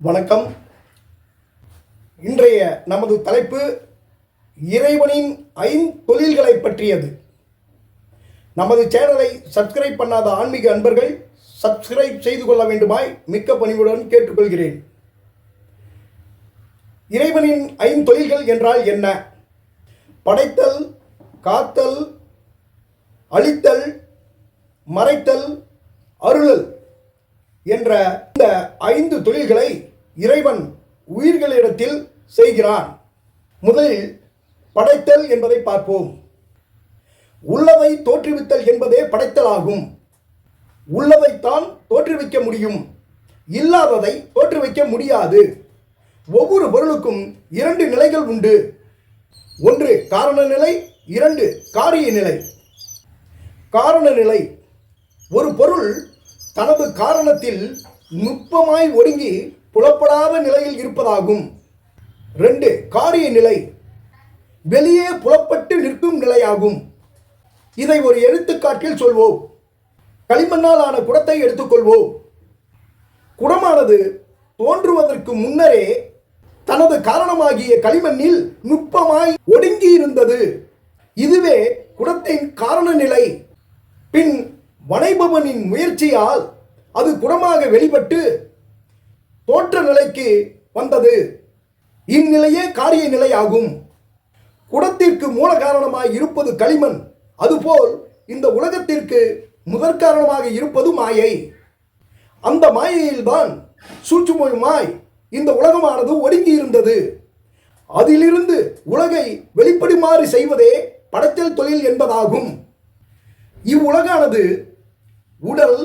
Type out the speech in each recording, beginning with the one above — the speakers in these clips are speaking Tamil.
வணக்கம். இன்றைய நமது தலைப்பு இறைவனின் ஐந்தொழில்களை பற்றியது. நமது சேனலை சப்ஸ்கிரைப் பண்ணாத ஆன்மீக அன்பர்கள் சப்ஸ்கிரைப் செய்து கொள்ள வேண்டுமாய் மிக்க பணிவுடன் கேட்டுக்கொள்கிறேன். இறைவனின் ஐந்தொழில்கள் என்றால் என்ன? படைத்தல் காத்தல் அழித்தல் மறைத்தல் அருளல் என்ற இந்த ஐந்து தொழில்களை இறைவன் உயிர்களிடத்தில் செய்கிறான். முதலில் படைத்தல் என்பதை பார்ப்போம். உள்ளதை தோற்றுவித்தல் என்பதே படைத்தல் ஆகும் உள்ளதைத்தான் தோற்றுவிக்க முடியும். இல்லாததை தோற்றுவிக்க முடியாது. ஒவ்வொரு பொருளுக்கும் இரண்டு நிலைகள் உண்டு. ஒன்று காரண நிலை இரண்டு காரிய நிலை காரண நிலை ஒரு பொருள் தனது காரணத்தில் நுட்பமாய் ஒடுங்கி புலப்படாத நிலையில் இருப்பதாகும். ரெண்டு காரிய நிலை. வெளியே புலப்பட்டு நிற்கும் நிலையாகும். இதை ஒரு எடுத்துக்காட்டில் சொல்வோம். களிமண்ணால் ஆன குடத்தை எடுத்துக்கொள்வோம். குடமானது தோன்றுவதற்கு முன்னரே தனது காரணமாகிய களிமண்ணில் நுட்பமாய் ஒடுங்கி இருந்தது இதுவே குடத்தின் காரண நிலை. பின் வனைபவனின் முயற்சியால் அது குடமாக வெளிப்பட்டு தோற்ற நிலைக்கு வந்தது. இந்நிலையே காரிய நிலை ஆகும் குடத்திற்கு மூல காரணமாய் இருப்பது களிமண். அதுபோல் இந்த உலகத்திற்கு முதற் காரணமாக இருப்பது மாயை. அந்த மாயையில்தான் சூட்சுமமாய் இந்த உலகமானது ஒடுங்கி இருந்தது அதிலிருந்து உலகை வெளிப்படுமாறு செய்வதே படைத்தல் தொழில் என்பதாகும். இவ்வுலகானது உடல்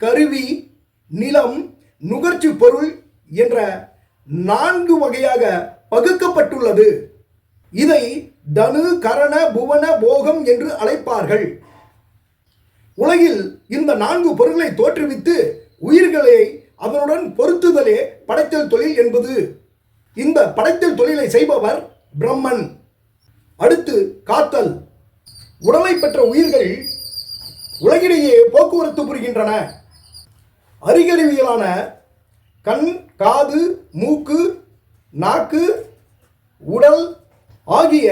கருவி நிலம் நுகர்ச்சி பொருள் என்ற நான்கு வகையாக பகுக்கப்பட்டுள்ளது. இதை தனு கரண புவன போகம் என்று அழைப்பார்கள். உலகில் இந்த நான்கு பொருள்களை தோற்றுவித்து உயிர்களை அதனுடன் பொருத்துதலே படைத்தல் தொழில் என்பது. இந்த படைத்தல் தொழிலை செய்பவர் பிரம்மன். அடுத்து காத்தல். உடலை பெற்ற உயிர்கள் உலகிலேயே போக்குவரத்து புரிகின்றன. அறிகருவிகளான கண் காது மூக்கு நாக்கு உடல் ஆகிய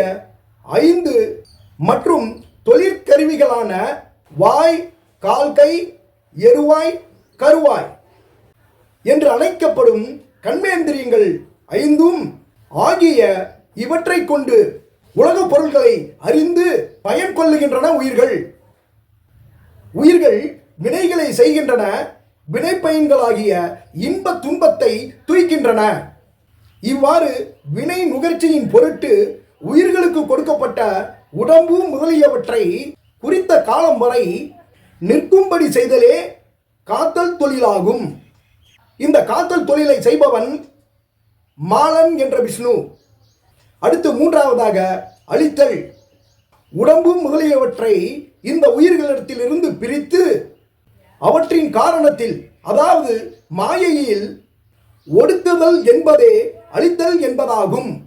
ஐந்து மற்றும் தொழிற்கருவிகளான வாய் கால்கை எருவாய் கருவாய் என்று அழைக்கப்படும் கண்மேந்திரியங்கள் ஐந்தும் ஆகிய இவற்றை கொண்டு உலகப் பொருள்களை அறிந்து பயன் கொள்ளுகின்றன உயிர்கள். உயிர்கள் வினைகளை செய்கின்றன. வினைப்பயன்களாகிய இன்ப துன்பத்தை துய்க்கின்றன. இவ்வாறு வினை நுகர்ச்சியின் பொருட்டு உயிர்களுக்கு கொடுக்கப்பட்ட உடம்பு முதலியவற்றை குறித்த காலம் வரை நிற்கும்படி செய்தலே காத்தல் தொழிலாகும். இந்த காத்தல் தொழிலை செய்பவன் மாலன் என்ற விஷ்ணு. அடுத்து மூன்றாவதாக அழித்தல். உடம்பு முதலியவற்றை இந்த உயிர்களிடத்திலிருந்து பிரித்து அவற்றின் காரணத்தில் அதாவது மாயையில் ஒடுக்குதல் என்பதே அழித்தல் என்பதாகும்.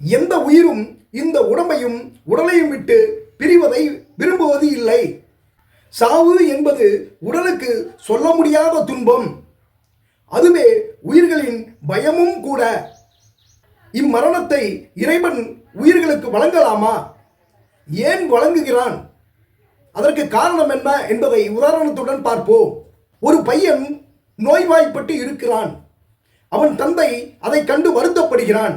எந்த உயிரும் இந்த உடம்பையும் உடலையும் விட்டு பிரிவதை விரும்புவது இல்லை. சாவு என்பது உடலுக்கு சொல்ல முடியாத துன்பம். அதுவே உயிர்களின் பயமும் கூட. இம்மரணத்தை இறைவன் உயிர்களுக்கு வழங்கலாமா? ஏன் வழங்குகிறான்? அதற்கு காரணம் என்ன என்பதை உதாரணத்துடன் பார்ப்போம். ஒரு பையன் நோய்வாய்ப்பட்டு இருக்கிறான். அவன் தந்தை அதை கண்டு வருத்தப்படுகிறான்.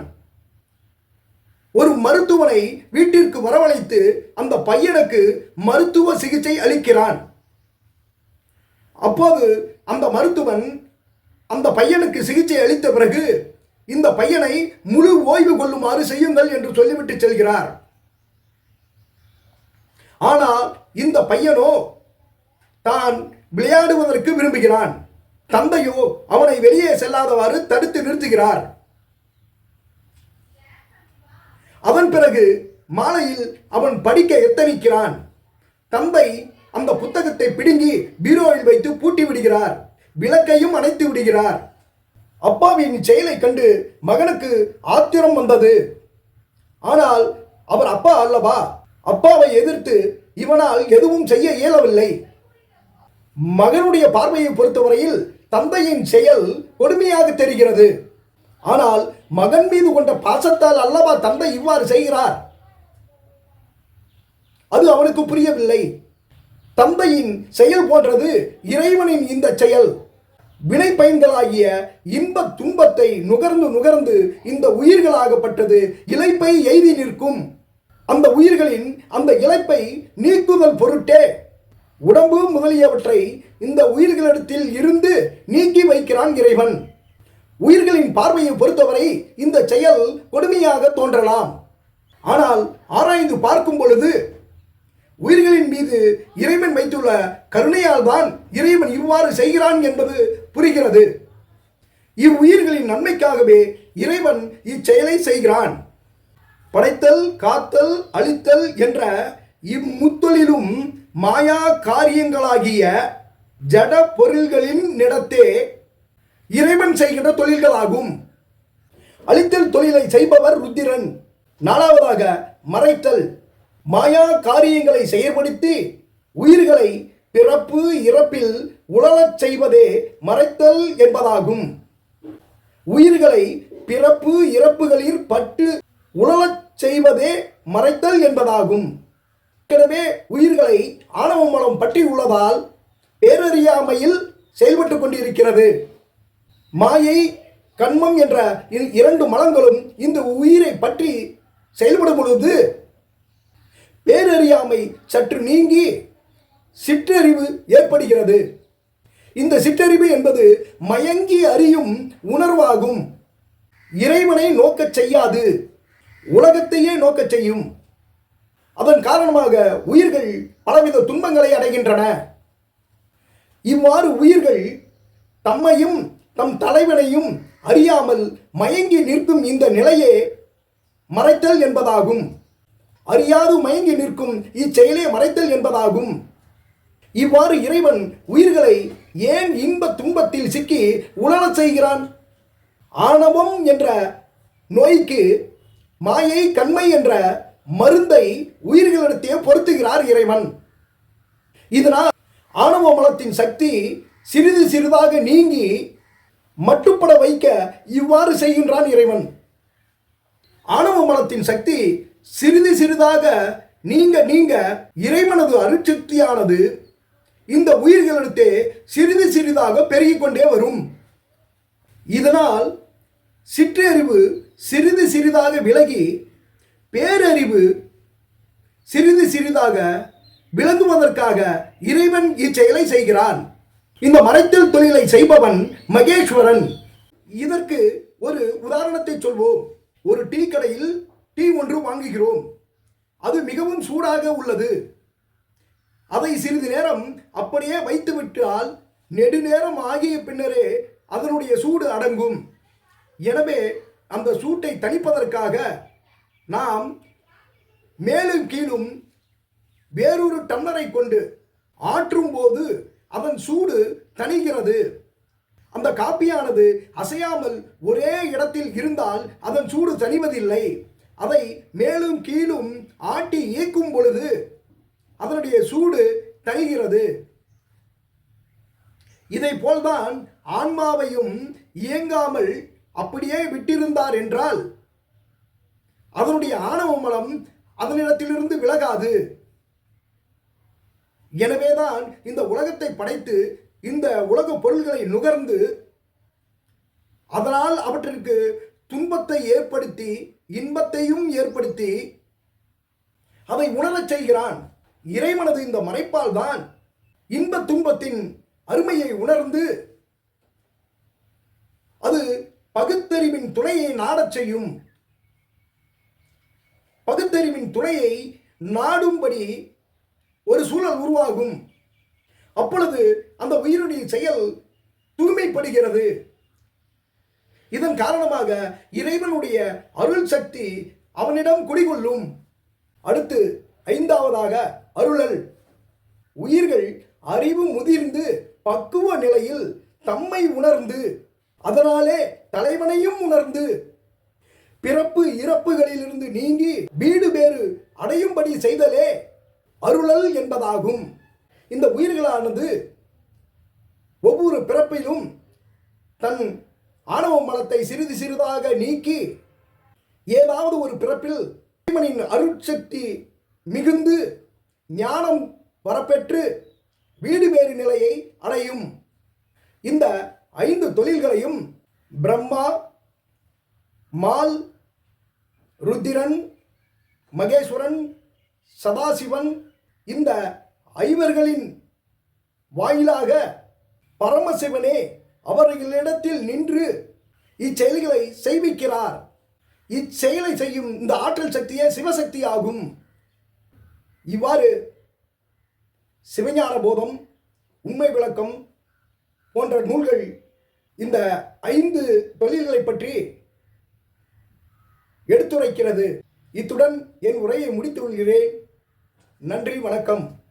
ஒரு மருத்துவனை வீட்டிற்கு வரவழைத்து அந்த பையனுக்கு மருத்துவ சிகிச்சை அளிக்கிறான். அப்போது அந்த மருத்துவன் அந்த பையனுக்கு சிகிச்சை அளித்த பிறகு இந்த பையனை முழு ஓய்வு கொள்ளுமாறு செய்யுங்கள் என்று சொல்லிவிட்டு செல்கிறார். ஆனால் இந்த பையனோ தான் விளையாடுவதற்கு விரும்புகிறான். தந்தையோ அவனை வெளியே செல்லாதவாறு தடுத்து நிறுத்துகிறார். அதன் பிறகு மாலையில் அவன் படிக்க எத்தனிக்கிறான். தந்தை அந்த புத்தகத்தை பிடுங்கி பீரோவில் வைத்து பூட்டி விடுகிறார். விளக்கையும் அணைத்து விடுகிறார். அப்பாவின் செயலை கண்டு மகனுக்கு ஆத்திரம் வந்தது. ஆனால் அவர் அப்பா அல்லவா? அப்பாவை எதிர்த்து இவனால் எதுவும் செய்ய இயலவில்லை. மகனுடைய பார்வையை பொறுத்தவரையில் தந்தையின் செயல் கொடுமையாக தெரிகிறது. ஆனால் மகன் மீது கொண்ட பாசத்தால் அல்லவா தந்தை இவ்வாறு செய்கிறார்? அது அவனுக்கு புரியவில்லை. தந்தையின் செயல் போன்றது இறைவனின் இந்த செயல். வினை பயன்களாகிய இன்ப துன்பத்தை நுகர்ந்து நுகர்ந்து இந்த உயிர்களாகப்பட்டது இழைப்பை எய்தி நிற்கும். அந்த உயிர்களின் அந்த இழப்பை நீக்குதல் பொருட்டே. உடம்பு முதலியவற்றை இந்த உயிர்களிடத்தில் இருந்து நீக்கி வைக்கிறான் இறைவன். உயிர்களின் பார்வையை பொறுத்தவரை இந்த செயல் கொடுமையாக தோன்றலாம். ஆனால் ஆராய்ந்து பார்க்கும் பொழுது உயிர்களின் மீது இறைவன் வைத்துள்ள கருணையால் தான் இறைவன் இவ்வாறு செய்கிறான் என்பது புரிகிறது. இவ்வுயிர்களின் நன்மைக்காகவே இறைவன் இச்செயலை செய்கிறான். படைத்தல் காத்தல் அழித்தல் என்ற இம்முத்தொழிலும் மாயா காரியங்களாகிய ஜட பொருள்களின் நிடத்தே இறைவன் செய்கின்ற தொழில்களாகும். அழித்தல் தொழிலை செய்பவர் ருத்திரன். நாலாவதாக மறைத்தல். மாயா காரியங்களை செயற்படுத்தி உயிர்களை பிறப்பு இறப்பில் உழலச் செய்வதே மறைத்தல் என்பதாகும். உயிர்களை பிறப்பு இறப்புகளில் பட்டு உழலச் செய்வதே மறைத்தல் என்பதாகும். ஏற்கனவே உயிர்களை ஆணவ மலம் பற்றி உள்ளதால் பேரறியாமையில் செயல்பட்டு கொண்டிருக்கிறது. மாயை கண்மம் என்ற இ- இரண்டு மலங்களும் இந்த உயிரை பற்றி செயல்படும் பொழுது பேரறியாமை சற்று நீங்கி சிற்றறிவு ஏற்படுகிறது. இந்த சிற்றறிவு என்பது மயங்கி அறியும் உணர்வாகும். இறைவனை நோக்கச் செய்யாது. உலகத்தையே நோக்கச் செய்யும். அதன் காரணமாக உயிர்கள் பலவித துன்பங்களை அடைகின்றன. இவ்வாறு உயிர்கள் தம்மையும் தம் தலைவனையும் அறியாமல் மயங்கி நிற்கும் இந்த நிலையே மறைத்தல் என்பதாகும். அறியாது மயங்கி நிற்கும் இச்செயலே மறைத்தல் என்பதாகும். இவ்வாறு இறைவன் உயிர்களை ஏன் இன்ப துன்பத்தில் சிக்கி உழலச் செய்கிறான்? ஆணவம் என்ற நோய்க்கு மாயை கண்மை என்ற மருந்தை உயிர்களிடத்தே பொருத்துகிறார் இறைவன். இதனால் ஆணவ மலத்தின் சக்தி சிறிது சிறிதாக நீங்கி மட்டுப்பட வைக்க இவ்வாறு செய்கின்றான் இறைவன். ஆணவ மலத்தின் சக்தி சிறிது சிறிதாக நீங்க நீங்க இறைவனது அருட்சக்தியானது இந்த உயிர்களிடத்தே சிறிது சிறிதாக பெருகிக் கொண்டே வரும். இதனால் சிற்றறிவு சிறிது சிறிதாக விலகி பேரறிவு சிறிது சிறிதாக விளங்குவதற்காக இறைவன் இச்செயலை செய்கிறான். இந்த மறைத்தல் தொழிலை செய்பவன் மகேஸ்வரன். இதற்கு ஒரு உதாரணத்தை சொல்வோம். ஒரு டீ கடையில் டீ ஒன்று வாங்குகிறோம். அது மிகவும் சூடாக உள்ளது. அதை சிறிது நேரம் அப்படியே வைத்துவிட்டால் நெடுநேரம் ஆகிய பின்னரே அதனுடைய சூடு அடங்கும். எனவே அந்த சூட்டை தணிப்பதற்காக நாம் மேலும் கீழும் வேறொரு டம்ளரை கொண்டு ஆற்றும் போது அதன் சூடு தணிகிறது. அந்த காப்பியானது அசையாமல் ஒரே இடத்தில் இருந்தால் அதன் சூடு தணிவதில்லை. அதை மேலும் கீழும் ஆட்டி இயக்கும் பொழுது அதனுடைய சூடு தணிகிறது. இதை போல்தான் ஆன்மாவையும் இயங்காமல் அப்படியே விட்டிருந்தார் என்றால் அதனுடைய ஆணவ மலம் அதனிடத்திலிருந்து விலகாது. எனவேதான் இந்த உலகத்தை படைத்து இந்த உலக பொருள்களை நுகர்ந்து அதனால் அவற்றிற்கு துன்பத்தை ஏற்படுத்தி இன்பத்தையும் ஏற்படுத்தி அதை உணரச் செய்கிறான். இறைவனது இந்த மறைப்பால் தான் இன்ப துன்பத்தின் அருமையை உணர்ந்து அது பகுத்தறிவின் துணையை நாடச் செய்யும். பகுத்தறிவின் துணையை நாடும்படி ஒரு சூழல் உருவாகும். அப்பொழுது அந்த உயிருடைய செயல் தூய்மைப்படுகிறது. இதன் காரணமாக இறைவனுடைய அருள் சக்தி அவனிடம் குடிகொள்ளும். அடுத்து ஐந்தாவதாக அருளல். உயிர்கள் அறிவு முதிர்ந்து பக்குவ நிலையில் தம்மை உணர்ந்து அதனாலே தலைவனையும் உணர்ந்து பிறப்பு இறப்புகளிலிருந்து நீங்கி வீடு வேறு அடையும்படி செய்தலே அருளல் என்பதாகும். இந்த உயிர்களானது ஒவ்வொரு பிறப்பிலும் தன் ஆணவ மலத்தை சிறிது சிறிதாக நீக்கி ஏதாவது ஒரு பிறப்பில் இறைவனின் அருட்சக்தி மிகுந்து ஞானம் வரப்பெற்று வீடு வேறு நிலையை அடையும். இந்த ஐந்து தொழில்களையும் பிரம்மா மால் ருத்திரன் மகேஸ்வரன் சதாசிவன் இந்த ஐவர்களின் வாயிலாக பரமசிவனே அவர்களிடத்தில் நின்று இச்செயல்களை செய்விக்கிறார். இச்செயலை செய்யும் இந்த ஆற்றல் சக்தியே சிவசக்தி ஆகும் இவ்வாறு சிவஞான போதம் உண்மை விளக்கம் போன்ற நூல்கள் இந்த ஐந்து தொழில்களை பற்றி எடுத்துரைக்கிறது. இத்துடன் என் உரையை முடித்து கொள்கிறேன். நன்றி வணக்கம்.